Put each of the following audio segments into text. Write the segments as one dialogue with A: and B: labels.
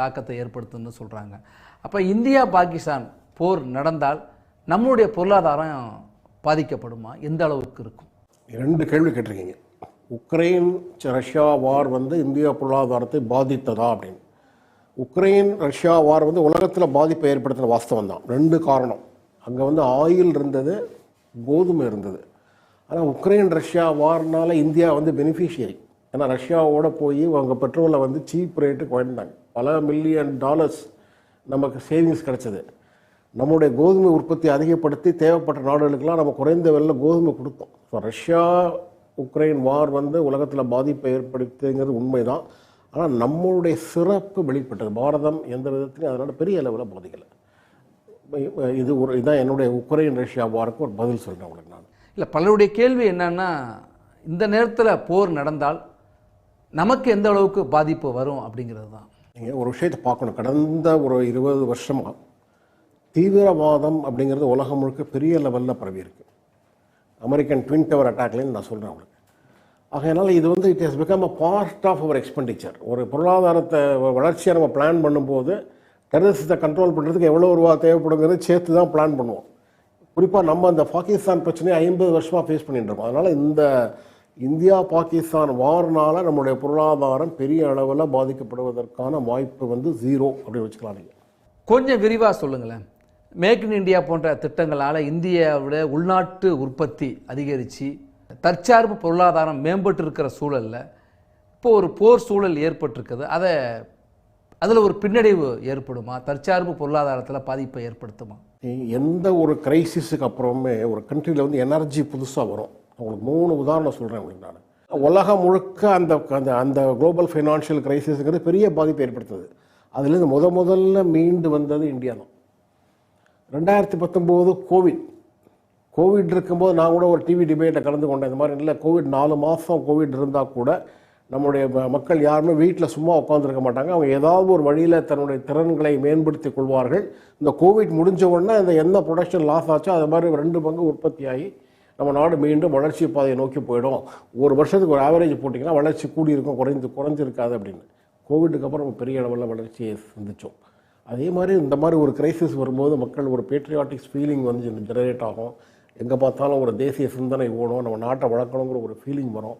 A: தாக்கத்தை ஏற்படுத்தும்னு சொல்கிறாங்க அப்போ இந்தியா பாகிஸ்தான் போர் நடந்தால் நம்மளுடைய பொருளாதாரம் பாதிக்கப்படுமா? எந்த அளவுக்கு இருக்கும்?
B: ரெண்டு கேள்வி கேட்டிருக்கீங்க. உக்ரைன் ரஷ்யா வார் வந்து இந்தியா பொருளாதாரத்தை பாதித்ததா அப்படின்னு. உக்ரைன் ரஷ்யா வார் வந்து உலகத்தில் பாதிப்பை ஏற்படுத்தின வாஸ்தவம் தான். ரெண்டு காரணம். அங்கே வந்து ஆயில் இருந்தது கோதுமை இருந்தது. ஆனால் உக்ரைன் ரஷ்யா வார்னால இந்தியா வந்து பெனிஃபிஷியரி ஏன்னா ரஷ்யாவோட போய் அவங்க பெட்ரோலை வந்து சீப் ரேட்டுக்கு குறைந்தாங்க பல மில்லியன் டாலர்ஸ் நமக்கு சேவிங்ஸ் கிடச்சிது. நம்முடைய கோதுமை உற்பத்தி அதிகப்படுத்தி தேவைப்பட்ட நாடுகளுக்கெல்லாம் நம்ம குறைந்த விலையில கோதுமை கொடுத்தோம். ஸோ ரஷ்யா உக்ரைன் வார் வந்து உலகத்தில் பாதிப்பை ஏற்படுத்துங்கிறது உண்மைதான். ஆனால் நம்மளுடைய சிறப்பு வெளிப்பட்டது. பாரதம் எந்த விதத்திலையும் அதனால் பெரிய அளவில் பாதிக்கலை. இது ஒரு இதான் என்னுடைய உக்ரைன் ரஷ்யா வாருக்கு ஒரு பதில் சொல்கிறேன் உங்களுக்கு நான்.
A: இல்லை பலருடைய கேள்வி என்னன்னா இந்த நேரத்தில் போர் நடந்தால் நமக்கு எந்த அளவுக்கு பாதிப்பு வரும் அப்படிங்கிறது தான்.
B: நீங்கள் ஒரு விஷயத்தை பார்க்கணும். கடந்த ஒரு இருபது வருஷமாக தீவிரவாதம் அப்படிங்கிறது உலகம் முழுக்க பெரிய லெவலில் பரவி இருக்கு. அமெரிக்கன் ட்வின் டவர் அட்டாக்லேன்னு நான் சொல்கிறேன் உங்களுக்கு. ஆகையினால இது வந்து it has become a part of our expenditure ஒரு பொருளாதாரத்தை வ- வளர்ச்சியை நம்ம பிளான் பண்ணும்போது டெரரிசத்தை கண்ட்ரோல் பண்ணுறதுக்கு எவ்வளோ ரூபா தேவைப்படுங்கிறது சேர்த்து தான் பிளான் பண்ணுவோம். குறிப்பாக நம்ம அந்த பாகிஸ்தான் பிரச்சனையை ஐம்பது வருஷமாக ஃபேஸ் பண்ணிட்டு இருக்கோம். அதனால் இந்த இந்தியா பாகிஸ்தான் வார்னால நம்மளுடைய பொருளாதாரம் பெரிய அளவில் பாதிக்கப்படுவதற்கான வாய்ப்பு வந்து ஜீரோ அப்படின்னு வச்சுக்கலாம் நீங்கள்
A: கொஞ்சம் விரிவாக சொல்லுங்களேன். மேக் இன் இந்தியா போன்ற திட்டங்களால் இந்தியாவோட உள்நாட்டு உற்பத்தி அதிகரித்து தற்சார்பு பொருளாதாரம் மேம்பட்டு இருக்கிற சூழலில் இப்போ ஒரு போர் சூழல் ஏற்பட்டிருக்குது. அதை அதில் ஒரு பின்னடைவு ஏற்படுமா? தற்சார்பு பொருளாதாரத்தில் பாதிப்பை ஏற்படுத்துமா?
B: எந்த ஒரு கிரைசிஸுக்கு அப்புறமே ஒரு கண்ட்ரியில் வந்து எனர்ஜி புதுசாக வரும். உங்களுக்கு மூணு உதாரணம் சொல்கிறேன் உங்களுக்கு நான். உலகம் முழுக்க அந்த அந்த அந்த குளோபல் ஃபைனான்ஷியல் கிரைசிஸுங்கிறது பெரிய பாதிப்பை ஏற்படுத்துது. அதுலேருந்து முத முதல்ல மீண்டு வந்தது இந்தியா தான். ரெண்டாயிரத்தி பத்தொம்போது கோவிட் கோவிட் இருக்கும்போது நான் கூட ஒரு டிவி டிபேட்டை கலந்து கொண்டேன். இந்த மாதிரி இல்லை கோவிட் நாலு மாதம் கோவிட் இருந்தால் கூட நம்முடைய ம- மக்கள் யாருமே வீட்டில் சும்மா உட்காந்துருக்க மாட்டாங்க. அவங்க ஏதாவது ஒரு வழியில் தன்னுடைய திறன்களை மேம்படுத்தி கொள்வார்கள். இந்த கோவிட் முடிஞ்ச உடனே அந்த என்ன ப்ரொடக்ஷன் லாஸ் ஆச்சோ அது மாதிரி ரெண்டு பங்கு உற்பத்தியாகி நம்ம நாடு மீண்டும் வளர்ச்சி பாதையை நோக்கி போயிடும். ஒரு வருஷத்துக்கு ஒரு ஆவரேஜ் போட்டிங்கன்னா வளர்ச்சி கூடி இருக்கும் குறைந்து குறைஞ்சிருக்காது அப்படின்னு. கோவிட்டுக்கு அப்புறம் நம்ம பெரிய அளவில் வளர்ச்சியை சந்திச்சோம். அதே மாதிரி இந்த மாதிரி ஒரு கிரைசிஸ் வரும்போது மக்கள் ஒரு பேட்ரியாட்டிக்ஸ் ஃபீலிங் வந்து ஜெனரேட் ஆகும். எங்கே பார்த்தாலும் ஒரு தேசிய சிந்தனை ஓடும். நம்ம நாட்டை வளர்க்கணுங்கிற ஒரு ஃபீலிங் வரும்.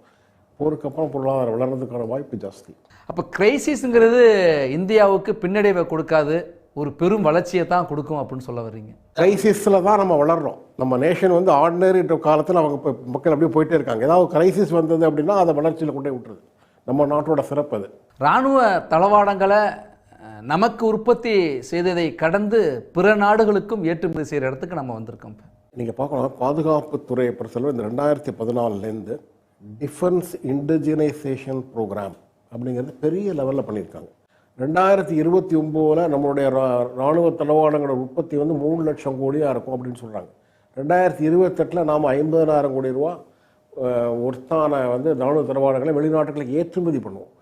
B: போருக்கப்புறம் பொருளாதாரம் வளர்றதுக்கான வாய்ப்பு ஜாஸ்தி.
A: அப்போ கிரைசிஸுங்கிறது இந்தியாவுக்கு பின்னடைவை கொடுக்காது. ஒரு பெரும் வளர்ச்சியை தான் கொடுக்கும் அப்படின்னு சொல்ல வர்றீங்க.
B: கிரைசிஸில் தான் நம்ம வளர்றோம். நம்ம நேஷன் வந்து ஆர்டினரி காலத்தில் அவங்க மக்கள் அப்படியே போயிட்டே இருக்காங்க. ஏதாவது கிரைசிஸ் வந்தது அப்படின்னா அதை வளர்ச்சியில் கொண்டு விட்டுருது. நம்ம நாட்டோட சிறப்பு அது.
A: இராணுவ தளவாடங்களை நமக்கு உற்பத்தி செய்ததை கடந்து பிற நாடுகளுக்கும் ஏற்றுமதி செய்கிற இடத்துக்கு நம்ம வந்திருக்கோம்.
B: நீங்கள் பார்க்கணும் பாதுகாப்புத்துறையை பொறுத்தளவு இந்த ரெண்டாயிரத்தி பதினாலுலேருந்து டிஃபென்ஸ் இண்டிஜினைசேஷன் ப்ரோக்ராம் அப்படிங்கிறது பெரிய லெவலில் பண்ணியிருக்காங்க. ரெண்டாயிரத்தி இருபத்தி ஒம்போதில் நம்மளுடைய ரா- ராணுவ தளவாடங்களோட உற்பத்தி வந்து மூணு லட்சம் கோடியாக இருக்கும் அப்படின்னு சொல்கிறாங்க ரெண்டாயிரத்தி இருபத்தெட்டில் நாம் ஐம்பதனாயிரம் கோடி ரூபா அஹ், ஒர்த்தான வந்து ராணுவ தளவாடங்களை வெளிநாட்டுகளுக்கு ஏற்றுமதி பண்ணுவோம்.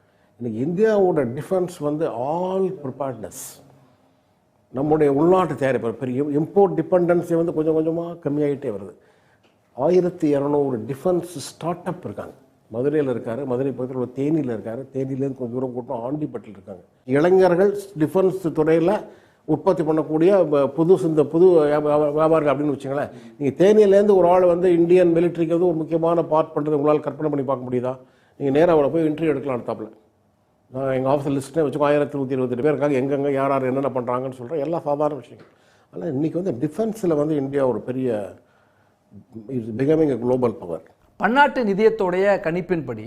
B: இன்றைக்கி இந்தியாவோட டிஃபென்ஸ் வந்து ஆல் ப்ரிப்பேர்ட்னஸ் நம்முடைய உள்நாட்டு தயாரிப்பு பெரிய இம்போர்ட் டிபெண்டன்ஸி வந்து கொஞ்சம் கொஞ்சமாக கம்மியாகிட்டே வருது. ஆயிரத்தி இரநூறு டிஃபென்ஸ் ஸ்டார்ட் அப் இருக்காங்க. மதுரையில் இருக்கார் மதுரை பக்கத்தில் ஒரு தேனியில் இருக்கார். தேனியிலேருந்து கொஞ்சம் தூரம் கூட்டம் ஆண்டிப்பட்டில் இருக்காங்க இளைஞர்கள் டிஃபென்ஸ் துறையில் உற்பத்தி பண்ணக்கூடிய புது இந்த புது வியாபா- வியாபாரிகள் அப்படின்னு வச்சுங்களேன் நீங்கள் தேனியிலேருந்து ஒரு ஆள் வந்து இந்தியன் மிலிட்ரிக்கு வந்து ஒரு முக்கியமான பார்ட் பண்ணுறது உங்களால் கற்பனை பண்ணி பார்க்க முடியுதா? நீங்கள் நேராக அவளை போய் இன்டர்வியூ எடுக்கலாம் அடுத்தாப்புல நான் எங்கள் ஆஃபீஸில் லிஸ்ட்டே வச்சுக்கோ ஆயிரத்தி நூற்றி இருபத்தெட்டு பேர் இருக்காங்க. எங்கெங்கே யார் யார் என்னென்ன பண்ணுறாங்கன்னு சொல்கிறேன் எல்லாம் சாதாரண விஷயங்கள். ஆனால் இன்றைக்கி வந்து டிஃபென்ஸில் வந்து இந்தியா ஒரு பெரிய is becoming a global power
A: பன்னாட்டு நிதியத்துடைய கணிப்பின்படி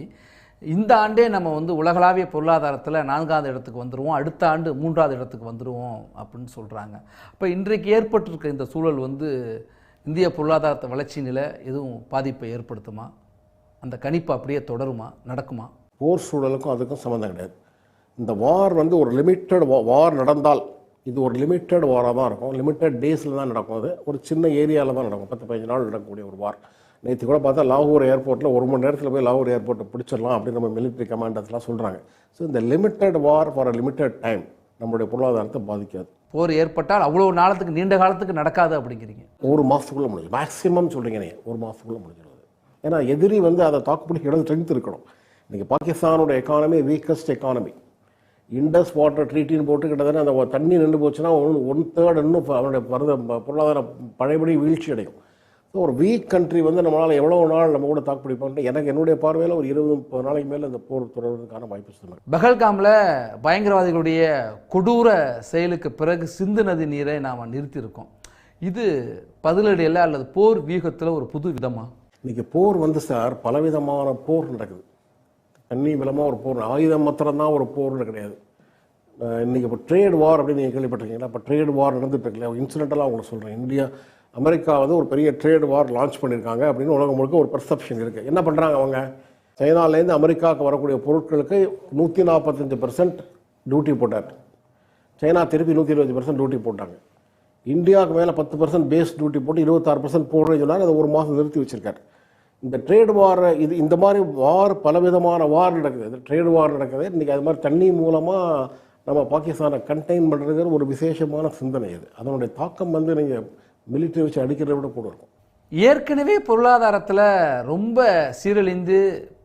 A: இந்த ஆண்டே நம்ம வந்து உலகளாவிய பொருளாதாரத்தில் நான்காவது இடத்துக்கு வந்துடுவோம் அடுத்த ஆண்டு மூன்றாவது இடத்துக்கு வந்துடுவோம் அப்படின்னு சொல்கிறாங்க அப்போ இன்றைக்கு ஏற்பட்டிருக்க இந்த சூழல் வந்து இந்திய பொருளாதாரத்தை வளர்ச்சி நிலை எதுவும் பாதிப்பை ஏற்படுத்துமா? அந்த கணிப்பு அப்படியே தொடருமா? நடக்குமா?
B: போர் சூழலுக்கும் அதுக்கும் சம்மந்தம் கிடையாது. இந்த வார் வந்து ஒரு லிமிட்டட் வார் நடந்தால் இது ஒரு லிமிட்டட் வாராக தான் இருக்கும். லிமிட்டட் டேஸில் தான் நடக்கும் அது. ஒரு சின்ன ஏரியாவில் தான் நடக்கும். பத்து பதினஞ்சு நாள் நடக்கக்கூடிய ஒரு வார். நேற்று கூட பார்த்தா லாகூர் ஏர்போர்ட்டில் ஒரு மணி நேரத்தில் போய் லாகூர் ஏர்போர்ட்டை பிடிச்சிடலாம் அப்படின்னு நம்ம மிலிட்ரி கமாண்டர்ஸ்லாம் சொல்கிறாங்க ஸோ இந்த limited war for a limited time நம்மளுடைய பொருளாதாரத்தை பாதிக்காது.
A: போர் ஏற்பட்டால் அவ்வளோ நாளத்துக்கு நீண்ட காலத்துக்கு நடக்காது அப்படிங்கிறீங்க.
B: ஒரு மாதத்துக்குள்ளே முடியும் மேக்ஸிமம் சொல்கிறீங்க நீ ஒரு மாதத்துக்குள்ளே முடிஞ்சிடும் ஏன்னா எதிரி வந்து அதை தாக்குப்பிடிக்க இடம் ஸ்ட்ரென்த் இருக்கணும். இன்றைக்கி பாகிஸ்தானோட economy weakest economy Indus water ட்ரீட்டின்னு போட்டு கிட்டத்தட்ட அந்த தண்ணி நின்று போச்சுன்னா ஒன் ஒன் தேர்ட் இன்னும் அவனுடைய பரத பொருளாதார பழையபடி வீழ்ச்சி அடையும் ஒரு வீக் கண்ட்ரி வந்து நம்மளால் எவ்வளோ நாள் நம்ம கூட தாக்கு பிடிப்போம்னு எனக்கு என்னுடைய பார்வையில் ஒரு இருபது முப்பது நாளைக்கு மேலே இந்த போர் தொடர்வதற்கான வாய்ப்பு சொன்னாங்க
A: பகல்காமில் பயங்கரவாதிகளுடைய கொடூர செயலுக்கு பிறகு சிந்து நதி நீரை நாம் நிறுத்தியிருக்கோம். இது பதிலடியில் அல்லது போர் வியூகத்தில் ஒரு புது விதமா?
B: இன்னைக்கு போர் வந்து சார் பலவிதமான போர் நடக்குது. தண்ணி பலமாக ஒரு போர் ஆயுதம் மாத்திரம்தான் ஒரு போர்னு கிடையாது. அஹ் இன்னைக்கு இப்போ ட்ரேட் வார் அப்படின்னு நீங்கள் கேள்விப்பட்டிருக்கீங்களா? இப்போ ட்ரேட் வார் நடந்துட்டு இருக்குல்ல இன்சிடென்டலாக உங்களுக்கு சொல்கிறேன் இந்தியா அமெரிக்கா வந்து ஒரு பெரிய ட்ரேட் வார் லான்ச் பண்ணியிருக்காங்க அப்படின்னு உலகம் முழுக்க ஒரு பெர்செப்ஷன் இருக்குது என்ன பண்ணுறாங்க அவங்க? சைனாலேருந்து அமெரிக்காவுக்கு வரக்கூடிய பொருட்களுக்கு நூற்றி நாற்பத்தஞ்சு பெர்சன்ட் டியூட்டி போட்டார். சைனா திருப்பி நூற்றி இருபது பர்சன்ட் டியூட்டி போட்டாங்க. இந்தியாவுக்கு மேலே பத்து பர்சன்ட் பேஸ் டியூட்டி போட்டு இருபத்தாறு பர்சன்ட் போடுறேன்னு சொன்னாங்க அதை ஒரு மாதம் நிறுத்தி வச்சுருக்காரு. இந்த ட்ரேட் வார் இது இந்த மாதிரி வார் பலவிதமான வார் நடக்குது. இந்த ட்ரேட் வார் நடக்குது. இன்றைக்கி அது மாதிரி தண்ணி மூலமாக நம்ம பாகிஸ்தானை கண்டெயின் பண்ணுறதுங்கிற ஒரு விசேஷமான சிந்தனை இது. அதனுடைய தாக்கம் வந்து நீங்கள் மிலிட்டரி வச்சு அடிக்கிறத விட கூட இருக்கும்.
A: ஏற்கனவே பொருளாதாரத்தில் ரொம்ப சீரழிந்து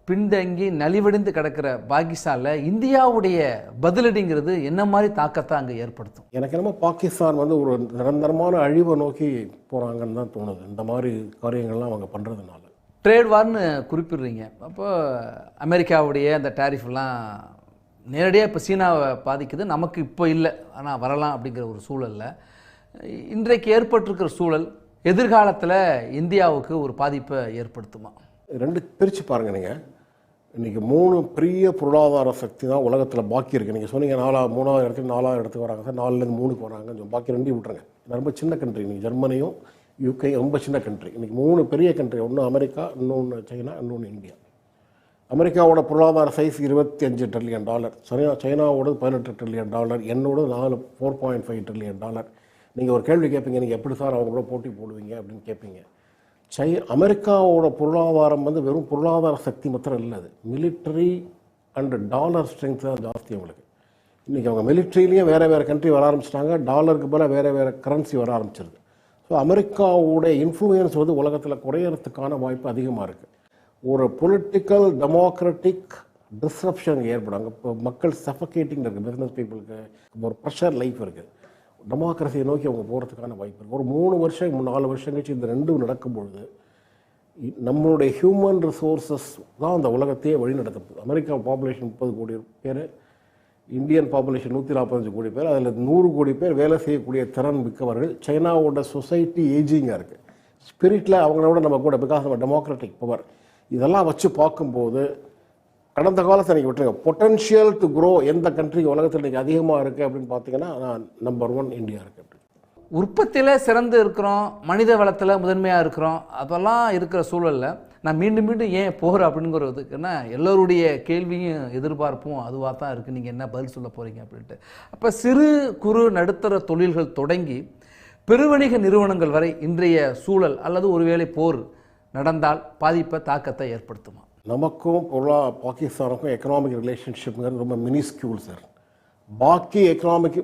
A: பின்தங்கி நலிவடைந்து கிடக்கிற பாகிஸ்தானில் இந்தியாவுடைய பதிலடிங்கிறது என்ன மாதிரி தாக்கத்தை அங்கே ஏற்படுத்தும்?
B: எனக்கு என்னமோ பாகிஸ்தான் வந்து ஒரு நிரந்தரமான அழிவை நோக்கி போகிறாங்கன்னு தான் தோணுது. இந்த மாதிரி காரியங்கள்லாம் அவங்க பண்ணுறதுனால
A: ட்ரேட் வார்னு குறிப்பிடுறீங்க. அப்போ அமெரிக்காவுடைய அந்த டேரிஃப்லாம் நேரடியாக இப்போ சீனாவை பாதிக்குது. நமக்கு இப்போ இல்லை. ஆனால் வரலாம் அப்படிங்கிற ஒரு சூழல்ல இன்றைக்கு ஏற்பட்டிருக்கிற சூழல் எதிர்காலத்தில் இந்தியாவுக்கு ஒரு பாதிப்பை ஏற்படுத்துமா?
B: ரெண்டு பிரித்து பாருங்க நீங்கள் இன்றைக்கி மூணு பெரிய பொருளாதார சக்தி தான் உலகத்தில் பாக்கி இருக்குது நீங்கள் சொன்னீங்க நாலா மூணாவது இடத்துக்கு நாலாவது இடத்துக்கு வராங்க சார் நாலுலேருந்து மூணுக்கு வராங்க கொஞ்சம் பாக்கி ரெண்டையும் விட்டுருங்க. ரொம்ப சின்ன கண்ட்ரி இன்றைக்கி ஜெர்மனியும் யூகே ரொம்ப சின்ன கண்ட்ரி இன்றைக்கி மூணு பெரிய கண்ட்ரி ஒன்று அமெரிக்கா இன்னொன்று சைனா இன்னொன்று இந்தியா. அமெரிக்காவோட பொருளாதார சைஸ் இருபத்தி அஞ்சு ட்ரில்லியன் டாலர் சைனா சைனாவோட பதினெட்டு ட்ரில்லியன் டாலர் என்னோட நாலு four point five trillion dollar நீங்கள் ஒரு கேள்வி கேட்பீங்க நீங்கள் எப்படி சார் அவங்க கூட போட்டி போடுவீங்க? அப்படின்னு கேட்பீங்க. சை அமெரிக்காவோட பொருளாதாரம் வந்து வெறும் பொருளாதார சக்தி மாத்திரம் இல்லை அது. மிலிட்டரி அண்ட் டாலர் ஸ்ட்ரென்த் தான் ஜாஸ்தி அவங்களுக்கு. இன்றைக்கி அவங்க மிலிட்ரிலையும் வேறு வேறு கண்ட்ரி வர ஆரம்பிச்சிட்டாங்க. டாலருக்கு பதிலாக வேறு வேறு கரன்சி வர ஆரம்பிச்சிருது. ஸோ அமெரிக்காவோட இன்ஃப்ளூயன்ஸ் வந்து உலகத்தில் குறையறதுக்கான வாய்ப்பு அதிகமாக இருக்குது ஒரு பொலிட்டிக்கல் டெமோக்ராட்டிக் டிஸ்ரப்ஷன் ஏற்படும். அங்கே இப்போ மக்கள் சஃபகேட்டிங் இருக்குது பிஸ்னஸ் பீப்புளுக்கு ஒரு ப்ரெஷர் லைஃப் இருக்குது டெமோக்ரஸியை நோக்கி அவங்க போகிறதுக்கான வாய்ப்பு இருக்குது ஒரு மூணு வருஷம் நாலு வருஷம் கழிச்சு இந்த ரெண்டும் நடக்கும்பொழுது இ- நம்மளுடைய ஹியூமன் ரிசோர்ஸஸ் தான் அந்த உலகத்தையே வழி நடத்தப்படுது அமெரிக்கா பாப்புலேஷன் முப்பது கோடி பேர் இந்தியன் பாப்புலேஷன் நூற்றி நாற்பத்தஞ்சு கோடி பேர் அதில் நூறு கோடி பேர் வேலை செய்யக்கூடிய திறன் மிக்கவர்கள். சைனாவோட சொசைட்டி ஏஜிங்காக இருக்குது ஸ்பிரிட்டில் அவங்களோட நம்ம கூட பிகாஸ் நம்ம டெமோக்ராட்டிக் பவர் இதெல்லாம் வச்சு பார்க்கும்போது கடந்த காலத்தை நீங்கள் விட்டுருங்க. பொட்டன்ஷியல் டு க்ரோ எந்த கண்ட்ரி உலகத்தில் இன்றைக்கி அதிகமாக இருக்குது அப்படின்னு பார்த்தீங்கன்னா நம்பர் ஒன் இந்தியா இருக்குது
A: உற்பத்தியில் சிறந்து இருக்கிறோம் மனித வளத்தில் முதன்மையாக இருக்கிறோம் அதெல்லாம் இருக்கிற சூழலில் நான் மீண்டும் மீண்டும் ஏன் போகிறேன் அப்படிங்கிறதுக்குன்னா எல்லோருடைய கேள்வியும் எதிர்பார்ப்பும் அதுவாக தான் இருக்குது நீங்கள் என்ன பதில் சொல்ல போகிறீங்க அப்படின்ட்டு. அப்போ சிறு குறு நடுத்தர தொழில்கள் தொடங்கி பெருவணிக நிறுவனங்கள் வரை இன்றைய சூழல் அல்லது ஒருவேளை போர் நடந்தால் பாதிப்பை தாக்கத்தை ஏற்படுத்துமா?
B: நமக்கும் பொருளா பாகிஸ்தானுக்கும் எக்கனாமிக் ரிலேஷன்ஷிப்ங்கிறது ரொம்ப மினிஸ்கியூல் சார் பாக்கி எக்கனாமிக்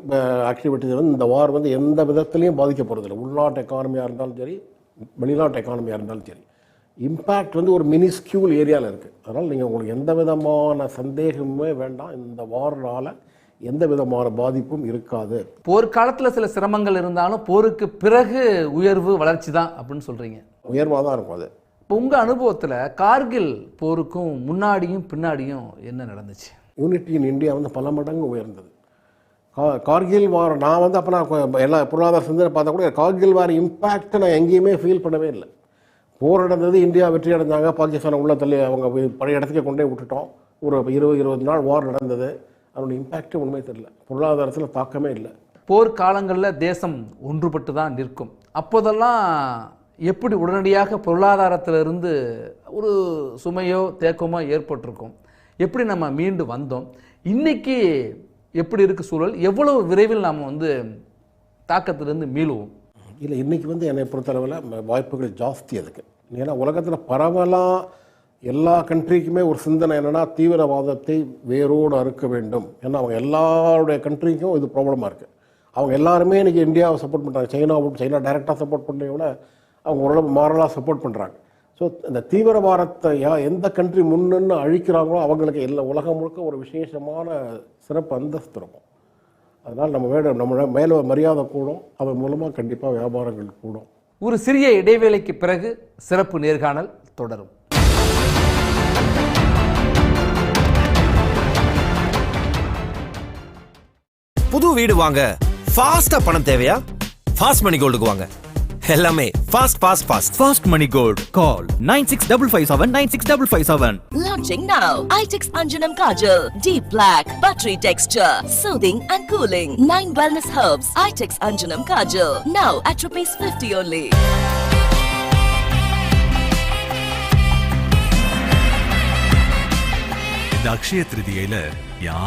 B: ஆக்டிவிட்டிஸ் வந்து இந்த வார் வந்து எந்த விதத்துலையும் பாதிக்க போகிறதில்ல உள்நாட்டு எக்கானமியாக இருந்தாலும் சரி வெளிநாட்டு எக்கானமியாக இருந்தாலும் சரி. இம்பேக்ட் வந்து ஒரு மினிஸ்கியூல் ஏரியாவில் இருக்குது அதனால் நீங்கள் உங்களுக்கு எந்த விதமான சந்தேகமுமே வேண்டாம். இந்த வாரனால் எந்த விதமான பாதிப்பும் இருக்காது.
A: போர்க்காலத்தில் சில சிரமங்கள் இருந்தாலும் போருக்கு பிறகு உயர்வு வளர்ச்சி தான் அப்படின்னு சொல்கிறீங்க
B: உயர்வாக தான் இருக்கும் அது.
A: இப்போ உங்கள் அனுபவத்தில் கார்கில் போருக்கும் முன்னாடியும் பின்னாடியும் என்ன நடந்துச்சு?
B: யூனிட்டி இன் இந்தியா வந்து பல மடங்கு உயர்ந்தது. கா கார்கில் வார் நான் வந்து அப்போ நான் எல்லா பொருளாதார சிந்தனை பார்த்தா கூட கார்கில் வார் இம்பேக்டை நான் எங்கேயுமே ஃபீல் பண்ணவே இல்லை. போர் நடந்தது இந்தியா வெற்றி அடைஞ்சாங்க பாகிஸ்தானை உள்ள தள்ளி அவங்க பழைய இடத்துக்கே கொண்டே விட்டுட்டோம். ஒரு இருபது இருபது நாள் வார் நடந்தது. அதனுடைய இம்பேக்டே உண்மை தெரியல. பொருளாதாரத்தில் தாக்கமே இல்லை.
A: போர் காலங்களில் தேசம் ஒன்றுபட்டு தான் நிற்கும். அப்போதெல்லாம் எப்படி உடனடியாக பொருளாதாரத்திலிருந்து ஒரு சுமையோ தேக்கமோ ஏற்பட்டிருக்கும்? எப்படி நம்ம மீண்டு வந்தோம்? இன்றைக்கி எப்படி இருக்குது சூழல்? எவ்வளவு விரைவில் நாம் வந்து தாக்கத்திலிருந்து மீளுவோம்?
B: இல்லை இன்றைக்கி வந்து என்னை பொறுத்தளவில் வாய்ப்புகள் ஜாஸ்தி அதுக்கு. ஏன்னா உலகத்தில் பரவலாக எல்லா கண்ட்ரிக்குமே ஒரு சிந்தனை என்னென்னா தீவிரவாதத்தை வேரோடு அறுக்க வேண்டும். ஏன்னா அவங்க எல்லாருடைய கண்ட்ரிக்கும் இது ப்ராப்ளமாக இருக்குது அவங்க எல்லாருமே இன்றைக்கி இந்தியாவை சப்போர்ட் பண்ணுறாங்க சைனாவும் சைனா டைரெக்டாக சப்போர்ட் பண்ணுறதை விட அவங்க ஓரளவு மாரலாக சப்போர்ட் பண்ணுறாங்க ஸோ இந்த தீவிரவாதத்தை யா எந்த கண்ட்ரி முன்னின்று அழிக்கிறாங்களோ அவங்களுக்கு எல்லா உலகம் முழுக்க ஒரு விசேஷமான சிறப்பு அந்தஸ்து இருக்கும். அதனால் நம்ம மேலே நம்ம மேலே மரியாதை கூடும். அதன் மூலமாக கண்டிப்பாக வியாபாரங்கள் கூடும்.
A: ஒரு சிறிய இடைவேளைக்கு பிறகு சிறப்பு நேர்காணல் தொடரும்.
C: புது வீடு வாங்க ஃபாஸ்டா பணம் தேவையா? ஃபாஸ்ட் மணி கோல்டுக்கு வாங்க. எல்லாமே fast fast fast
D: Fast Money Gold. Call 96557 96557.
E: Launching now. ITEX Anjanam Kajal. Deep black. Buttery texture. Soothing and cooling. 9 wellness herbs. ITEX Anjanam Kajal. Now at rupees 50 only.
F: இந்த அக்ஷய திருதியில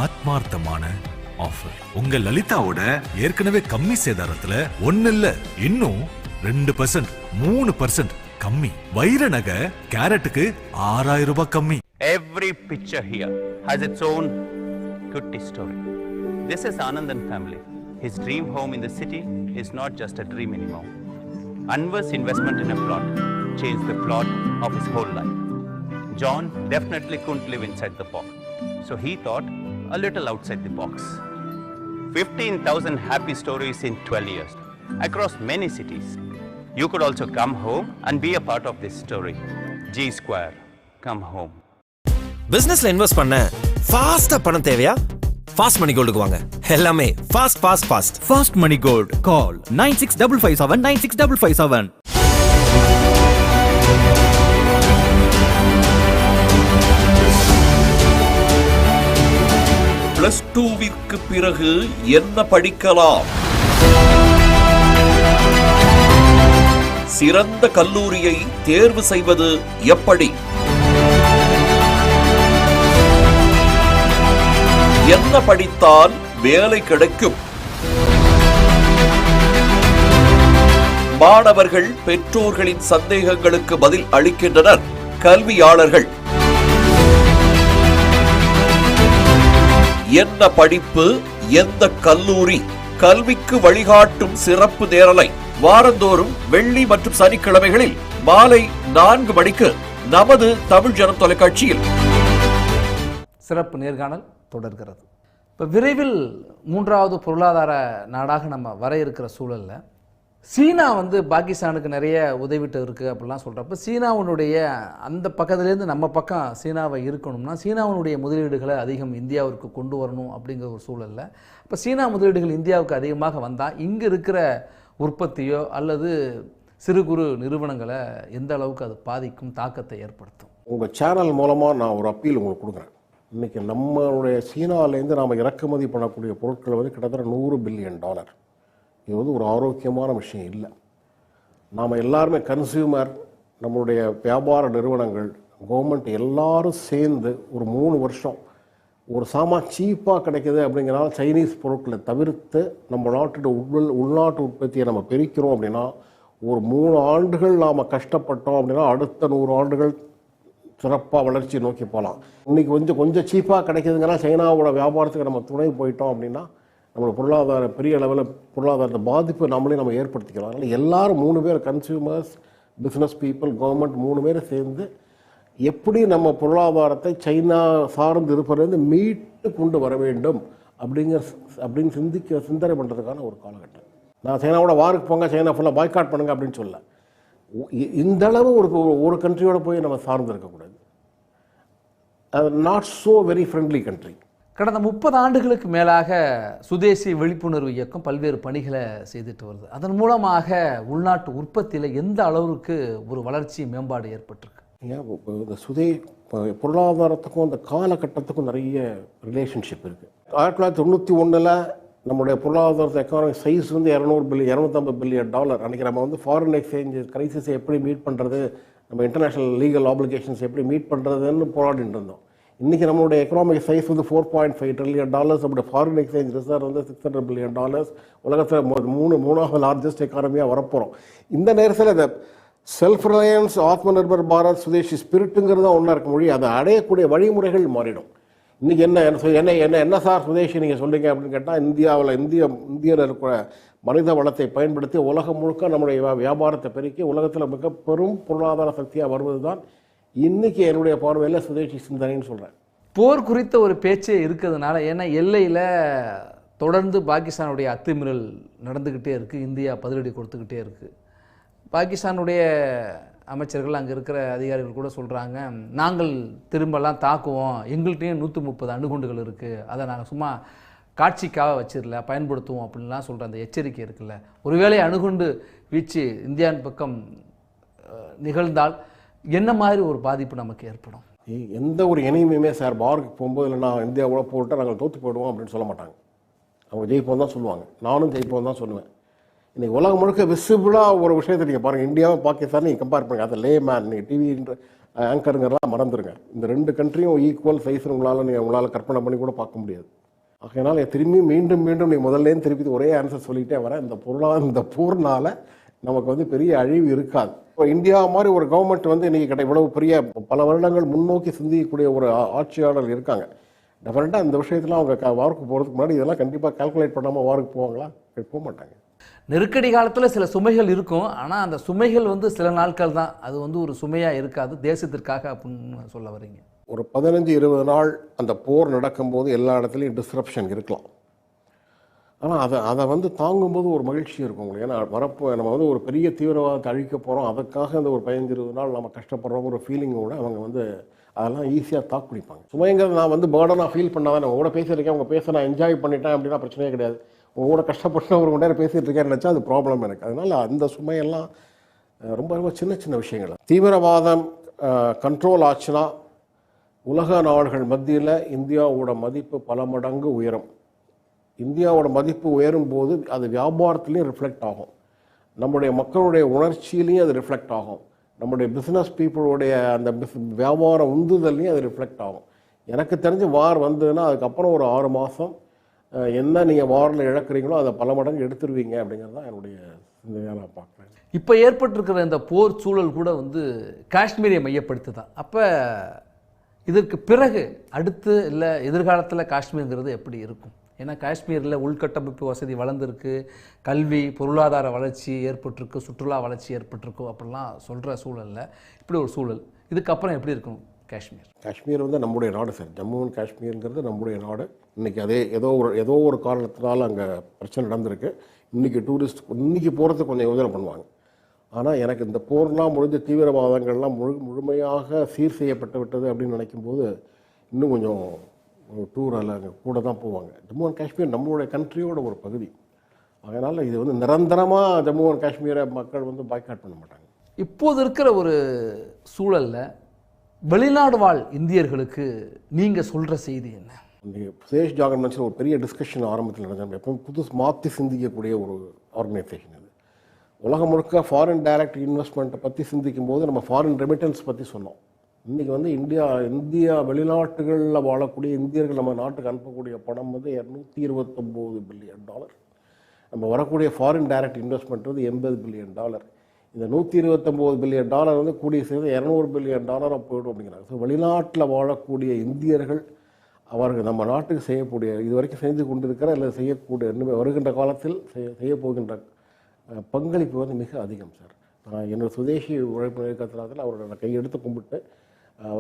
F: ஆத்மார்த்தமான ஆஃபர் உங்க லலிதாவோட ஏற்கனவே கம்மி சேதாரத்துல ஒன்னு இல்ல இன்னும் ரெண்டு பர்சன்ட் மூணு பர்சன்ட் கம்மி வைர நகை கேரட்டுக்கு ஆறாயிரம் ரூபாய் கம்மி
G: Every picture here has its own kutti story. This is Anandan family. His dream home in the city is not just a dream anymore. Anwar's investment in a plot changed the plot of his whole life. John definitely couldn't live inside the box, so he thought a little outside the box. 15,000 happy stories in 12 years Across many cities. You could also come home and be a part of this story. G Square, come home.
C: பிசினஸ்ல invest பண்ண ஃபாஸ்டா பணம் தேவையா fast money கோல்டுக்கு வாங்க எல்லாமே fast fast fast
D: Fast Money Gold. Call 96557 96557.
H: Plus டூவிற்கு பிறகு என்ன படிக்கலாம் சிறந்த கல்லூரியை தேர்வு செய்வது எப்படி? என்ன படித்தால் வேலை கிடைக்கும்? மாணவர்கள் பெற்றோர்களின் சந்தேகங்களுக்கு பதில் அளிக்கின்றனர் கல்வியாளர்கள். என்ன படிப்பு எந்த கல்லூரி? கல்விக்கு வழிகாட்டும் சிறப்பு நேரலை வாரந்தோறும் வெள்ளி மற்றும் சனிக்கிழமைகளில் மாலை நான்கு மணிக்கு நமது தமிழ் ஜனம் தொலைக்காட்சியில்.
A: சிறப்பு நேர்காணல் தொடர்கிறது. இப்போ விரைவில் மூன்றாவது பொருளாதார நாடாக நம்ம வர இருக்கிற சூழலில் சீனா வந்து பாகிஸ்தானுக்கு நிறைய உதவிட்டு இருக்குது அப்படிலாம் சொல்கிறப்ப சீனாவினுடைய அந்த பக்கத்துலேருந்து நம்ம பக்கம் சீனாவை இருக்கணும்னா சீனாவினுடைய முதலீடுகளை அதிகம் இந்தியாவிற்கு கொண்டு வரணும் அப்படிங்கிற ஒரு சூழல்ல இப்போ சீனா முதலீடுகள் இந்தியாவுக்கு அதிகமாக வந்தால் இங்கே இருக்கிற உற்பத்தியோ அல்லது சிறு குறு நிறுவனங்களை எந்த அளவுக்கு அது பாதிக்கும் தாக்கத்தை ஏற்படுத்தும்?
B: உங்கள் சேனல் மூலமாக நான் ஒரு அப்பீல் உங்களுக்கு கொடுக்குறேன். இன்றைக்கி நம்மளுடைய சீனாலேருந்து நாம் இறக்குமதி பண்ணக்கூடிய பொருட்கள் வந்து கிட்டத்தட்ட நூறு பில்லியன் டாலர். இது வந்து ஒரு ஆரோக்கியமான விஷயம் இல்லை. நாம் எல்லாருமே கன்சியூமர் நம்மளுடைய வியாபார நிறுவனங்கள் கவர்மெண்ட் எல்லாரும் சேர்ந்து ஒரு மூணு வருஷம் ஒரு சாமான் சீப்பாக கிடைக்கிது அப்படிங்கிறனால சைனீஸ் பொருட்களை தவிர்த்து நம்ம நாட்டோட உள் உள்நாட்டு உற்பத்தியை நம்ம பெருக்கிறோம் அப்படின்னா ஒரு மூணு ஆண்டுகள் நாம் கஷ்டப்பட்டோம் அப்படின்னா அடுத்த நூறு ஆண்டுகள் சிறப்பாக வளர்ச்சி நோக்கி போகலாம். இன்றைக்கி கொஞ்சம் கொஞ்சம் சீப்பாக கிடைக்கிதுங்கன்னா சைனாவோட வியாபாரத்துக்கு நம்ம துணை போயிட்டோம் அப்படின்னா நம்மளோட பொருளாதார பெரிய அளவில் பொருளாதாரத்தை பாதிப்பு நம்மளே நம்ம ஏற்படுத்திக்கலாம். அதனால் எல்லாரும் மூணு பேர் கன்சியூமர்ஸ் பிஸ்னஸ் பீப்புள் கவர்மெண்ட் மூணு பேரும் சேர்ந்து எப்படி நம்ம பொருளாதாரத்தை சைனா சார்ந்து இருப்பதிலிருந்து மீட்டு கொண்டு வர வேண்டும் அப்படிங்கிற அப்படின்னு சிந்திக்க சிந்தனை பண்ணுறதுக்கான ஒரு காலகட்டம். நான் சைனாவோட வாருக்கு போங்க சைனா ஃபுல்லாக பாய்காட் பண்ணுங்க அப்படின்னு சொல்ல இந்த அளவு ஒரு ஒரு- கண்ட்ரியோட போய் நம்ம சார்ந்து இருக்கக்கூடாது. Not so very friendly country
A: கடந்த முப்பது ஆண்டுகளுக்கு மேலாக சுதேசி விழிப்புணர்வு இயக்கம் பல்வேறு பணிகளை செய்துட்டு வருது. அதன் மூலமாக உள்நாட்டு உற்பத்தியில் எந்த அளவுக்கு ஒரு வளர்ச்சி மேம்பாடு ஏற்பட்டிருக்கு?
B: இந்த சுதே பொருளாதாரத்துக்கும் அந்த காலகட்டத்துக்கும் நிறைய ரிலேஷன்ஷிப் இருக்குது ஆயிரத்தி தொள்ளாயிரத்தி தொண்ணூற்றி ஒன்றில் நம்மளுடைய பொருளாதாரத்தை எக்கானமிக் சைஸ் வந்து இரநூறு பில்லியன் இரநூத்தம்பது பில்லியன் டாலர் அன்றைக்கி நம்ம வந்து ஃபாரின் எக்ஸ்சேஞ்ச் கிரைசிஸை எப்படி மீட் பண்ணுறது நம்ம இன்டர்நேஷனல் லீகல் ஆப்ளிகேஷன்ஸ் எப்படி மீட் பண்ணுறதுன்னு போராடிட்டு இருந்தோம். இன்றைக்கி நம்மளுடைய எக்கனாமிக் சைஸ் வந்து four point five trillion dollars நம்மளுடைய ஃபாரின் எக்ஸ்சேஞ்ச் ரிசர்வ் வந்து சிக்ஸ் ஹண்ட்ரட் பில்லியன் டாலர்ஸ் உலகத்தில் மூணு மூணாவது லார்ஜஸ்ட் எக்கானமியாக வரப்போகிறோம் இந்த நேரத்தில் இந்த செல்ஃப் ரிலையன்ஸ் ஆத்ம நிர்பர் பாரத் சுதேஷி ஸ்பிரிட்டுங்கிறது தான் ஒன்றா இருக்க மொழி அதை அடையக்கூடிய வழிமுறைகள் மாறிடும். இன்றைக்கி என்ன என்ன என்ன என்ன என்ன சார் சுதேஷி நீங்கள் சொல்றீங்க அப்படின்னு கேட்டால் இந்தியாவில் இந்திய இந்தியில் இருக்கிற மனித வளத்தை பயன்படுத்தி உலகம் முழுக்க நம்முடைய வியாபாரத்தை பெருக்கி உலகத்தில் மிக பெரும் பொருளாதார சக்தியாக வருவது தான் இன்றைக்கி என்னுடைய பார்வையில் சுதேஷி சிந்தனைன்னு சொல்கிறேன்
A: போர் குறித்த ஒரு பேச்சே இருக்கிறதுனால ஏன்னா எல்லையில் தொடர்ந்து பாகிஸ்தானுடைய அத்துமீறல் நடந்துக்கிட்டே இருக்குது இந்தியா பதிலடி கொடுத்துக்கிட்டே இருக்குது பாகிஸ்தானுடைய அமைச்சர்கள் அங்கே இருக்கிற அதிகாரிகள் கூட சொல்கிறாங்க நாங்கள் திரும்பலாம் தாக்குவோம். எங்கள்கிட்டயும் நூற்றி முப்பது அணுகுண்டுகள் இருக்குது அதை நாங்கள் சும்மா காட்சிக்காக வச்சிடல பயன்படுத்துவோம் அப்படின்லாம் சொல்கிற அந்த எச்சரிக்கை இருக்குல்ல. ஒருவேளை அணுகுண்டு வீச்சு இந்தியாவின் பக்கம் நிகழ்ந்தால் என்ன மாதிரி ஒரு பாதிப்பு நமக்கு ஏற்படும்?
B: எந்த ஒரு இணையுமே சார் பாருக்கு போகும்போது இல்லை நான் இந்தியாவோட போட்டு நாங்கள் தோற்று போயிடுவோம் அப்படின்னு சொல்ல மாட்டாங்க. அவங்க ஜெயிப்போம் தான் சொல்லுவாங்க. நானும் ஜெயிப்போம் தான் சொல்லுவேன். இன்றைக்கி உலகம் முழுக்க விசிபிளாக ஒரு விஷயத்தை நீங்கள் பாருங்கள் இந்தியாவும் பாகிஸ்தான் நீங்கள் கம்பேர் பண்ணுங்கள் அதை லே மேன் நீங்கள் டிவின்ற ஆங்கருங்கிறலாம் மறந்துடுங்க இந்த ரெண்டு கண்ட்ரியும் ஈக்குவல் சைஸ்னு உங்களால் நீங்கள் உங்களால் கற்பனை பண்ணி கூட பார்க்க முடியாது. ஆகையினால திரும்பி மீண்டும் மீண்டும் நீங்கள் முதல்லேருந்து திருப்பி ஒரே ஆன்சர் சொல்லிட்டே வரேன். இந்த பொருளாக இந்த பூர்னால் நமக்கு வந்து பெரிய அழிவு இருக்காது. இப்போ இந்தியா மாதிரி ஒரு கவர்மெண்ட் வந்து இன்றைக்கி கிட்ட இவ்வளவு பெரிய பல வருடங்கள் முன்னோக்கி சிந்திக்கக்கூடிய ஒரு ஆட்சியாளர் இருக்காங்க. டெஃபினட்டாக இந்த விஷயத்தில் அவங்க வார்க்கு வாருக்கு போகிறதுக்கு முன்னாடி இதெல்லாம் கண்டிப்பாக கால்குலேட் பண்ணாமல் வாருக்கு போவாங்களா? போக மாட்டாங்க.
A: நெருக்கடி காலத்தில் சில சுமைகள் இருக்கும். ஆனால் அந்த சுமைகள் வந்து சில நாட்கள் தான். அது வந்து ஒரு சுமையாக இருக்காது. தேசத்திற்காக அப்படின்னு சொல்ல வரீங்க.
B: ஒரு பதினஞ்சு இருபது நாள் அந்த போர் நடக்கும்போது எல்லா இடத்துலையும் டிஸ்ரப்ஷன் இருக்கலாம். ஆனால் அதை அதை வந்து தாங்கும்போது ஒரு மகிழ்ச்சி இருக்கும் உங்களுக்கு. ஏன்னா வரப்போ நம்ம வந்து ஒரு பெரிய தீவிரவாதத்தை அழிக்க போகிறோம் அதுக்காக அந்த ஒரு பதினஞ்சு இருபது நாள் நம்ம கஷ்டப்படுறோம் ஒரு ஃபீலிங்கோட அவங்க வந்து அதெல்லாம் ஈஸியாக தாக்கு பிடிப்பாங்க சுமைங்கிறது நான் வந்து பேர்டனாக ஃபீல் பண்ணாதான். உங்க கூட பேசியிருக்கேன். அவங்க பேச நான் என்ஜாய் பண்ணிட்டேன் அப்படின்னா பிரச்சனையே கிடையாது. கூட கஷ்டப்பட்டு ஒரு மணி நேரம் பேசிட்டு இருக்கேன்னு நினச்சா அது ப்ராப்ளம் எனக்கு. அதனால் அந்த சுமையெல்லாம் ரொம்ப ரொம்ப சின்ன சின்ன விஷயங்கள். தீவிரவாதம் கண்ட்ரோல் ஆச்சுன்னா உலக நாடுகள் மத்தியில் இந்தியாவோட மதிப்பு பல மடங்கு உயரும். இந்தியாவோட மதிப்பு உயரும் போது அது வியாபாரத்துலேயும் ரிஃப்ளெக்ட் ஆகும். நம்முடைய மக்களுடைய உணர்ச்சியிலையும் அது ரிஃப்ளெக்ட் ஆகும். நம்முடைய பிஸ்னஸ் பீப்புளுடைய அந்த பிஸ் வியாபார உந்துதல்லையும் அது ரிஃப்ளெக்ட் ஆகும். எனக்கு தெரிஞ்சு வார் வந்ததுன்னா அதுக்கப்புறம் ஒரு ஆறு மாதம் என்ன நீங்கள் வாரில் இழக்கிறீங்களோ அதை பல மடங்கு எடுத்துருவீங்க அப்படிங்கிறது தான் என்னுடைய சிந்தனையாக நான் பார்க்குறேன்.
A: இப்போ ஏற்பட்டிருக்கிற இந்த போர் சூழல் கூட வந்து காஷ்மீரை மையப்படுத்து தான் அப்போ இதற்கு பிறகு அடுத்து இல்லை எதிர்காலத்தில் காஷ்மீருங்கிறது எப்படி இருக்கும்? ஏன்னா காஷ்மீரில் உள்கட்டமைப்பு வசதி வளர்ந்துருக்கு கல்வி பொருளாதார வளர்ச்சி ஏற்பட்டிருக்கு சுற்றுலா வளர்ச்சி ஏற்பட்டிருக்கு அப்படிலாம் சொல்கிற சூழலில் இப்படி ஒரு சூழல். இதுக்கப்புறம் எப்படி இருக்கும் காஷ்மீர்?
B: காஷ்மீர் வந்து நம்முடைய நாடு சார். ஜம்மு அண்ட் காஷ்மீருங்கிறது நம்முடைய நாடு. இன்றைக்கி அதே ஏதோ ஒரு ஏதோ ஒரு காரணத்தினால அங்கே பிரச்சனை நடந்திருக்கு. இன்றைக்கி டூரிஸ்ட் இன்றைக்கி போகிறதுக்கு கொஞ்சம் யோஜனை பண்ணுவாங்க. ஆனால் எனக்கு இந்த போர்லாம் முடிஞ்ச தீவிரவாதங்கள்லாம் முழு முழுமையாக சீர் செய்யப்பட்டு விட்டது அப்படின்னு நினைக்கும்போது இன்னும் கொஞ்சம் டூர் அல்ல அங்கே கூட தான் போவாங்க. ஜம்மு அண்ட் காஷ்மீர் நம்மளுடைய கண்ட்ரியோட ஒரு பகுதி. அதனால் இது வந்து நிரந்தரமாக ஜம்மு அண்ட் காஷ்மீரை மக்கள் வந்து பாய்காட் பண்ண மாட்டாங்க.
A: இப்போது இருக்கிற ஒரு சூழலில் வெளிநாடு வாழ் இந்தியர்களுக்கு நீங்கள் சொல்கிற செய்தி என்ன?
B: சுரேஷ் ஜாகன் மனுஷன் ஒரு பெரிய டிஸ்கஷன் ஆரம்பத்தில் நடந்தது. எப்பவும் புதுசு மாற்றி சிந்திக்கக்கூடிய ஒரு ஆர்கனைசேஷன் இது உலகம் முழுக்க ஃபாரின் டைரக்ட் இன்வெஸ்ட்மெண்ட்டை பற்றி சிந்திக்கும் போது நம்ம ஃபாரின் ரெமிட்டன்ஸ் பற்றி சொன்னோம். இன்றைக்கி வந்து இந்தியா இந்தியா வெளிநாட்டுகளில் வாழக்கூடிய இந்தியர்கள் நம்ம நாட்டுக்கு அனுப்பக்கூடிய பணம் வந்து இரநூத்தி இருபத்தொம்போது பில்லியன் டாலர் நம்ம வரக்கூடிய ஃபாரின் டைரக்ட் இன்வெஸ்ட்மெண்ட் வந்து எண்பது பில்லியன் டாலர் இந்த நூற்றி இருபத்தொம்போது பில்லியன் டாலர் வந்து கூடிய சேர்ந்து இரநூறு பில்லியன் டாலராக போயிடும் அப்படிங்கிறாங்க. ஸோ வெளிநாட்டில் வாழக்கூடிய இந்தியர்கள் அவர்கள் நம்ம நாட்டுக்கு செய்யக்கூடிய இது வரைக்கும் செய்து கொண்டிருக்கிற அல்லது செய்யக்கூடிய இன்னுமே வருகின்ற காலத்தில் செய்ய செய்ய போகின்ற அஹ், பங்களிப்பு வந்து மிக அதிகம் சார். நான் என்னோட சுதேசி உழைப்பு இயக்கத்தினத்தில் அவரோட நான் கையெடுத்து கும்பிட்டு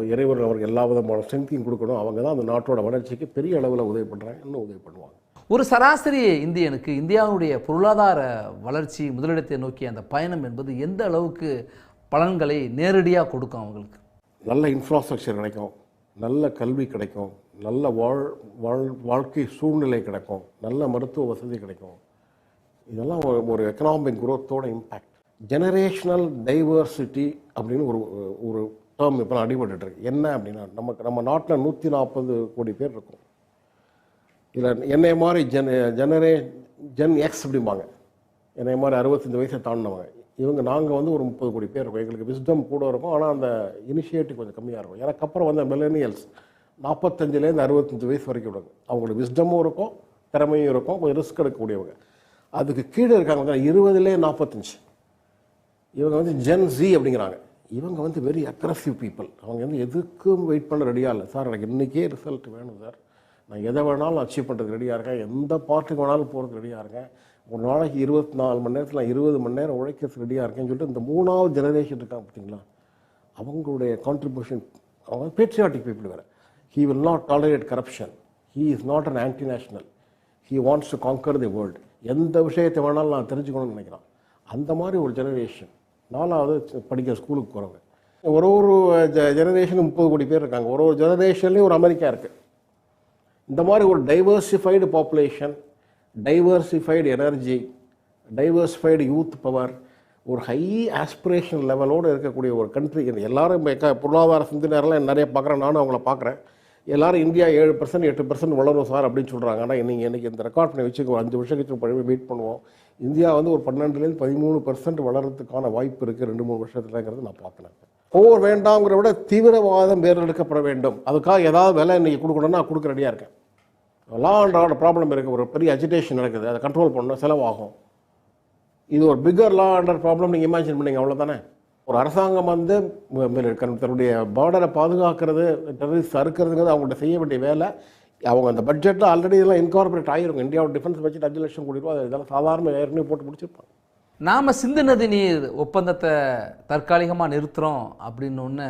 B: இறைவன் அவருக்கு எல்லா விதமான ஸ்ட்ரென்த்தையும் கொடுக்கணும். அவங்க தான் அந்த நாட்டோட வளர்ச்சிக்கு பெரிய அளவில் உதவி பண்ணுறாங்க இன்னும் உதவி பண்ணுவாங்க.
A: ஒரு சராசரி இந்தியனுக்கு இந்தியாவுடைய பொருளாதார வளர்ச்சி முதலிடத்தை நோக்கிய அந்த பயணம் என்பது எந்த அளவுக்கு பலன்களை நேரடியாக கொடுக்கும் அவங்களுக்கு?
B: நல்ல இன்ஃப்ராஸ்ட்ரக்சர் கிடைக்கும் நல்ல கல்வி கிடைக்கும் நல்ல வாழ் வாழ் வாழ்க்கை சூழ்நிலை கிடைக்கும். நல்ல மருத்துவ வசதி கிடைக்கும். இதெல்லாம் ஒரு ஒரு எக்கனாமிக் குரோத்தோட இம்பேக்ட் ஜெனரேஷனல் டைவர்சிட்டி அப்படின்னு ஒரு ஒரு டேர்ம் இப்போ அடிபட்டு இருக்கு என்ன அப்படின்னா நமக்கு நம்ம நாட்டில் நூற்றி நாற்பது கோடி பேர் இருக்கும். இதில் என்னை மாதிரி ஜென ஜெனரே ஜென் எக்ஸ் அப்படிம்பாங்க. என்னை மாதிரி அறுபத்தஞ்சு வயசை தாண்டினவங்க. இவங்க நாங்கள் வந்து ஒரு முப்பது கோடி பேர் இருக்கோம். எங்களுக்கு விஸ்டம் கூட இருக்கும். ஆனால் அந்த இனிஷியேட்டிவ் கொஞ்சம் கம்மியாக இருக்கும். எனக்கு அப்புறம் வந்த மில்லனியல்ஸ் நாற்பத்தஞ்சிலேருந்து அறுபத்தஞ்சி வயசு வரைக்கும் விடுங்க அவங்களுக்கு விஸ்டமும் இருக்கும் திறமையும் இருக்கும் கொஞ்சம் ரிஸ்க் எடுக்கக்கூடியவங்க. அதுக்கு கீழே இருக்காங்க இருபதுலேயே நாற்பத்தஞ்சு இவங்க வந்து ஜென் ஜி அப்படிங்கிறாங்க. இவங்க வந்து வெரி அக்ரஸிவ் பீப்புள் அவங்க வந்து எதுக்கும் வெயிட் பண்ண ரெடியாக இல்லை. சார் எனக்கு இன்றைக்கே ரிசல்ட் வேணும் சார் நான் எதை வேணாலும் அச்சீவ் பண்ணுறதுக்கு ரெடியாக இருக்கேன். எந்த பார்ட்டுக்கு வேணாலும் போகிறதுக்கு ரெடியாக இருக்கேன். ஒரு நாளைக்கு இருபத்தி நாலு மணி நேரத்தில் நான் இருபது மணி நேரம் உழைக்கிறதுக்கு ரெடியாக இருக்கேன்னு சொல்லிட்டு இந்த மூணாவது ஜெனரேஷன் இருக்காங்க பார்த்தீங்களா அவங்களுடைய கான்ட்ரிபியூஷன் அவங்க பேட்ரியாட்டிக் பீப்புள் வேறு. He will not tolerate corruption. He is not an anti-national. He wants to conquer the world. எந்த விஷயத்தை வேணாலும் நான் தெரிஞ்சுக்கணும்னு நினைக்கிறான். அந்த மாதிரி ஒரு ஜெனரேஷன் நாலாவது படிக்கிற ஸ்கூலுக்கு போகிறவங்க ஒரு ஒரு ஜெனரேஷனுக்கு முப்பது கோடி பேர் இருக்காங்க. ஒரு ஒரு ஜெனரேஷன்லேயும் ஒரு அமெரிக்கா இருக்குது இந்த மாதிரி ஒரு diversified population diversified energy diversified youth power ஒரு ஹை ஆஸ்பிரேஷன் லெவலோடு இருக்கக்கூடிய ஒரு கண்ட்ரி எல்லாரும் பொருளாதார சிந்தனையெல்லாம் நிறைய பார்க்குறேன். நானும் அவங்கள பார்க்குறேன். எல்லாரும் இந்தியா ஏழு பர்சன்ட் எட்டு பர்சன்ட் வளரும் சார் அப்படின்னு சொல்கிறாங்க ஆனால் நீங்கள் இன்றைக்கி இந்த ரெக்கார்ட் பண்ணி வச்சுக்கோ அஞ்சு வருஷம் கழிச்சு பழைய வெயிட் பண்ணுவோம். இந்தியா வந்து ஒரு பன்னெண்டுலேருந்து பதிமூணு பர்சன்ட் வளர்கிறதுக்கான வாய்ப்பு இருக்குது ரெண்டு மூணு வருஷத்துலங்கிறது நான் பார்க்குறேன். போர் வேண்டாங்கிற விட தீவிரவாதம் வேறெடுக்கப்பட வேண்டும். அதுக்காக ஏதாவது விலை இன்றைக்கி கொடுக்கணும்னா நான் கொடுக்க ரெடியாக இருக்கேன். லா அண்ட் ஆர்டர் ப்ராப்ளம் இருக்குது ஒரு பெரிய அஜிடேஷன் நடக்குது. அதை கண்ட்ரோல் பண்ணணும் செலவாகும். இது ஒரு பிகர் லா அண்டர் ப்ராப்ளம் நீங்கள் இமேஜின் பண்ணீங்க. அவ்வளோதானே ஒரு அரசாங்கம் வந்து தன்னுடைய பார்டரை பாதுகாக்கிறது டெரரிஸ்ட் அறுக்கிறதுங்கிறது அவங்கள்ட்ட செய்ய வேண்டிய வேலை. அவங்க அந்த பட்ஜெட்டில் ஆல்ரெடி இதெல்லாம் இன்கார்பரேட் ஆகிருக்கும் இந்தியாவோட டிஃபென்ஸ் பட்ஜெட் அஞ்சு லட்சம் கோடி ரூபா இதெல்லாம் சாதாரண ஏற்கனவே போட்டு முடிச்சிருப்பாங்க.
A: நாம் சிந்து நதி நீர் ஒப்பந்தத்தை தற்காலிகமாக நிறுத்துகிறோம் அப்படின்னு ஒன்று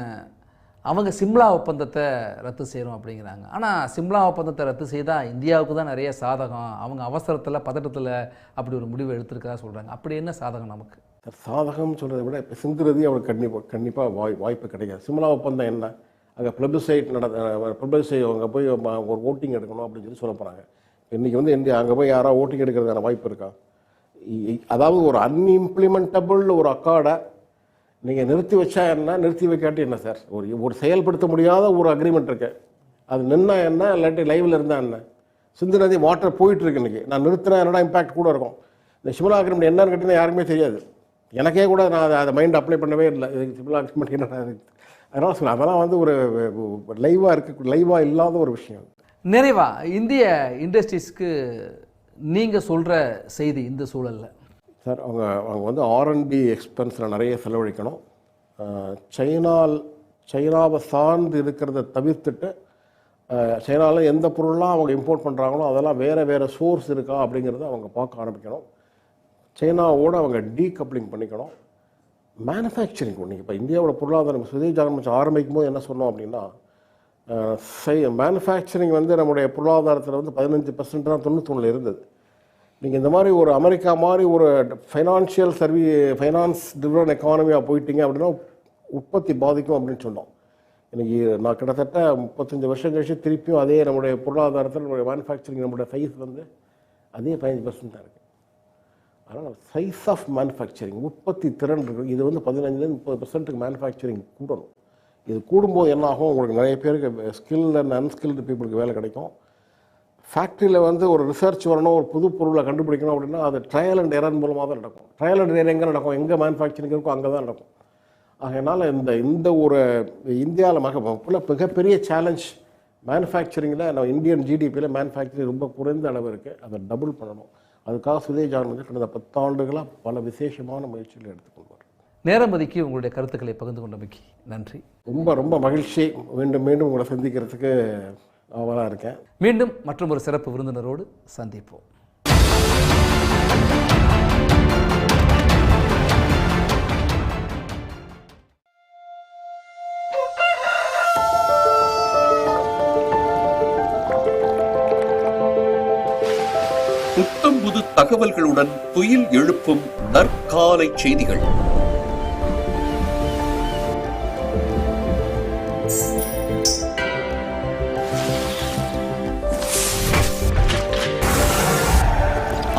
A: அவங்க சிம்லா ஒப்பந்தத்தை ரத்து செய்கிறோம் அப்படிங்கிறாங்க. ஆனால் சிம்லா ஒப்பந்தத்தை ரத்து செய்தால் இந்தியாவுக்கு தான் நிறைய சாதகம். அவங்க அவசரத்தில் பதட்டத்தில் அப்படி ஒரு முடிவு எடுத்திருக்கிறதா சொல்கிறாங்க அப்படி என்ன சாதகம் நமக்கு?
B: சாதகம் சொல்கிறத விட இப்போ சிந்துறது அவருக்கு கண்டிப்பாக கண்டிப்பாக வாய் வாய்ப்பு கிடைக்காது சிம்லா ஒப்பந்தம் என்ன? அங்கே ப்ளபிசைட் நட ப்ளபிசைட் அவங்க போய் ஒரு ஓட்டிங் எடுக்கணும் அப்படின்னு சொல்லி சொல்ல போகிறாங்க இன்றைக்கி வந்து இந்தியா அங்கே போய் யாராவது ஓட்டிங் எடுக்கிறதுக்கான வாய்ப்பு இருக்கா? அதாவது ஒரு அன்இம்ப்ளிமெண்டபிள் ஒரு அக்காடை நீங்கள் நிறுத்தி வச்சா என்ன? நிறுத்தி வைக்காட்டி என்ன சார்? ஒரு ஒரு செயல்படுத்த முடியாத ஒரு அக்ரிமெண்ட் இருக்கு. அது நின்னா என்ன? இல்லாட்டி லைவில் இருந்தால் என்ன? சிந்து நதி வாட்டர் போயிட்டுருக்கு இன்றைக்கி நான் நிறுத்தினா என்னடா இம்பாக்ட் கூட இருக்கும். இந்த சிமலா அக்ரிமெண்ட் என்னன்னு கேட்டிங்கன்னா யாருக்குமே தெரியாது. எனக்கே கூட நான் அதை- அதை மைண்ட் அப்ளை பண்ணவே இல்லை. அக்ரிமெண்ட் என்ன அதனால் சொல்ல அதெல்லாம் வந்து ஒரு லைவாக இருக்கு லைவாக இல்லாத ஒரு விஷயம்.
A: நிறைவா இந்திய இண்டஸ்ட்ரீஸ்க்கு நீங்கள் சொல்கிற செய்தி இந்த சூழலில்?
B: சார் அவங்க அவங்க வந்து ஆர்என்பி எக்ஸ்பென்ஸில் நிறைய செலவழிக்கணும். சைனால் சைனாவை சார்ந்து இருக்கிறத தவிர்த்துட்டு சைனால எந்த பொருள்லாம் அவங்க இம்போர்ட் பண்ணுறாங்களோ அதெல்லாம் வேறு வேறு சோர்ஸ் இருக்கா அப்படிங்கிறத அவங்க பார்க்க ஆரம்பிக்கணும். சைனாவோட அவங்க டீகப்ளிங் பண்ணிக்கணும். மேனுஃபேக்சரிங் ஒன்று இப்போ இந்தியாவோட பொருளாதாரம் சுதேஜ் ஆரம்பிக்கும் போது என்ன சொன்னோம் அப்படின்னா மேனுஃபேக்சரிங் வந்து நம்முடைய பொருளாதாரத்தில் வந்து பதினஞ்சு பர்சன்ட் தான் தொண்ணூத்தொன்னில் இருந்தது. நீங்கள் இந்த மாதிரி ஒரு அமெரிக்கா மாதிரி ஒரு ஃபைனான்ஷியல் சர்வீ ஃபைனான்ஸ் டிவன் எக்கானமியாக போயிட்டீங்க அப்படின்னா உற்பத்தி பாதிக்கும் அப்படின்னு சொன்னோம். இன்றைக்கி நான் கிட்டத்தட்ட முப்பத்தஞ்சு வருஷம் கழிச்சு திருப்பியும் அதே நம்முடைய பொருளாதாரத்தில் நம்முடைய மேனுஃபேக்சரிங் நம்முடைய சைஸ் வந்து அதே பதினஞ்சு பர்சன்ட் தான் இருக்குது அதனால் சைஸ் ஆஃப் மேனுஃபேக்சரிங் உற்பத்தி திறன் இருக்கு இது வந்து பதினஞ்சுலேருந்து முப்பது பர்சன்ட்டுக்கு மேனுஃபேக்சரிங் கூடணும். இது கூடும்போது என்ன ஆகும்? உங்களுக்கு நிறைய பேருக்கு ஸ்கில்டு அண்ட் அன்ஸ்கில்டு பீப்புளுக்கு வேலை கிடைக்கும். ஃபேக்ட்ரியில் வந்து ஒரு ரிசர்ச் வரணும் ஒரு புது பொருளை கண்டுபிடிக்கணும் அப்படின்னா அது ட்ரையல் அண்ட் எரர் மூலமாக தான் நடக்கும். ட்ரையல் அண்ட் எரர் எங்கே நடக்கும்? எங்கே மேனுஃபேக்சரிங் இருக்கோ அங்கே தான் நடக்கும். அதனால் இந்த இந்த ஒரு இந்தியாவில் மிக- மிகப்பெரிய சேலஞ்ச் மேனுஃபேக்சரிங்கில் நம்ம இந்தியன் ஜிடிபியில் மேனுஃபேக்சரிங் ரொம்ப குறைந்த அளவு இருக்குது அதை டபுள் பண்ணணும். அதுக்காக சுதேஜ் ஆனந்த் கடந்த பத்தாண்டுகளாக பல விசேஷமான முயற்சிகளை எடுத்துக்கொள்வார்
A: நேரம் ஒதுக்கி உங்களுடைய கருத்துக்களை பகிர்ந்து கொண்டமைக்கு நன்றி.
B: ரொம்ப ரொம்ப மகிழ்ச்சி. மீண்டும் மீண்டும் உங்களை சந்திக்கிறதுக்கு ஆவலாக இருக்கேன்.
A: மீண்டும் மற்றும் ஒரு சிறப்பு விருந்தினரோடு சந்திப்போம்.
H: தகவல்களுடன் துயில் எழுப்பும் நற்காலை செய்திகள்.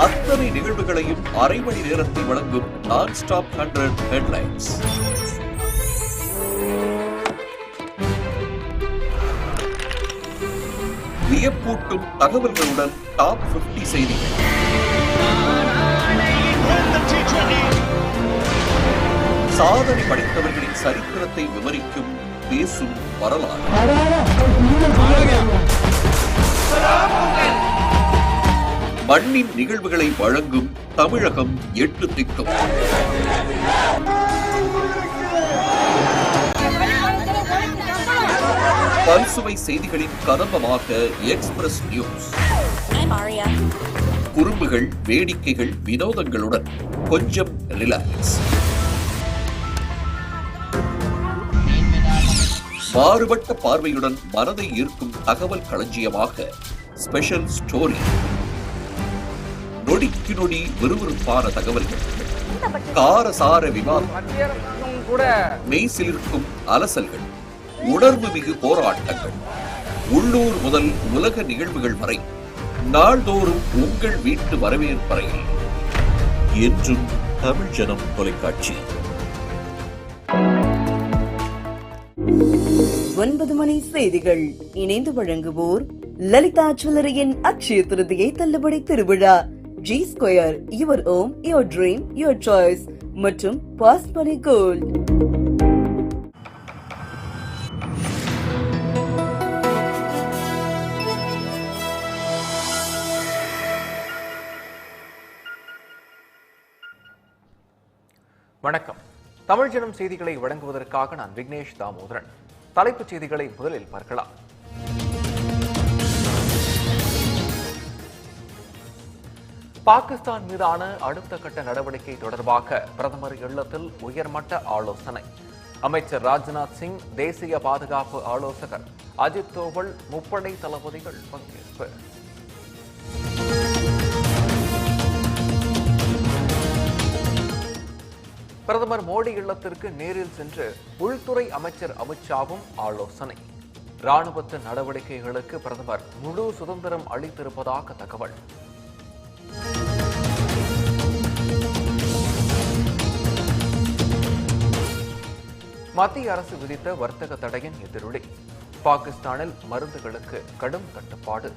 H: அத்தனை நிகழ்வுகளையும் அரை மணி நேரத்தில் வழங்கும் நான் ஸ்டாப் ஹண்ட்ரட் ஹெட்லைன்ஸ் வியப்பூட்டும் தகவல்களுடன் டாப் 50 செய்திகள். சாதனை படைத்தவர்களின் சரித்திரத்தை விவரிக்கும் பேசும் வரலாறு. மண்ணின் நிகழ்வுகளை வழங்கும் தமிழகம் எட்டு திக்கும் பல்சுவை செய்திகளின் கதம்பமாக எக்ஸ்பிரஸ் நியூஸ். குறும்புகள் வேடிக்கைகள் வினோதங்களுடன் கொஞ்சம் ரிலாக்ஸ் மாறுபட்ட பார்வையுடன் மனதை ஈர்க்கும் தகவல் களஞ்சியமாக ஸ்பெஷல் ஸ்டோரி நொடிக்கு நொடி விறுவிறுப்பான தகவல்கள். காரசார விவாதம். மெய் அலசல்கள். உணர்வு மிகு போராட்டங்கள். உள்ளூர் முதல் உலக நிகழ்வுகள் வரை. நாள்தோறும் உங்கள் வீட்டு வரவேற்பறையில். என்றும் தமிழ் ஜனம் தொலைக்காட்சி.
I: ஒன்பது மணி செய்திகள். இணைந்து வழங்குவோர் லலிதா ஜுவல்லரியின் அக்ஷய திருதியை தள்ளுபடி திருவிழா. G square your home your dream your choice மற்றும் பாஸ்பனி கோல்ட்
J: வணக்கம். தமிழ் ஜனம் செய்திகளை வழங்குவதற்காக நான் விக்னேஷ் தாமோதரன். தலைப்புச் செய்திகளை முதலில் பார்க்கலாம். பாகிஸ்தான் மீதான அடுத்த கட்ட நடவடிக்கை தொடர்பாக பிரதமர் இல்லத்தில் உயர்மட்ட ஆலோசனை. அமைச்சர் ராஜ்நாத் சிங் தேசிய பாதுகாப்பு ஆலோசகர் அஜித் தோவல் முப்படை தளபதிகள் பங்கேற்பு. பிரதமர் மோடி இல்லத்திற்கு நேரில் சென்று உள்துறை அமைச்சர் அமித்ஷாவும் ஆலோசனை. ராணுவத்தின் நடவடிக்கைகளுக்கு பிரதமர் முழு சுதந்திரம் அளித்திருப்பதாக தகவல். மத்திய அரசு விதித்த வர்த்தக தடையின் எதிரொலி. பாகிஸ்தானில் மருந்துகளுக்கு கடும் கட்டுப்பாடு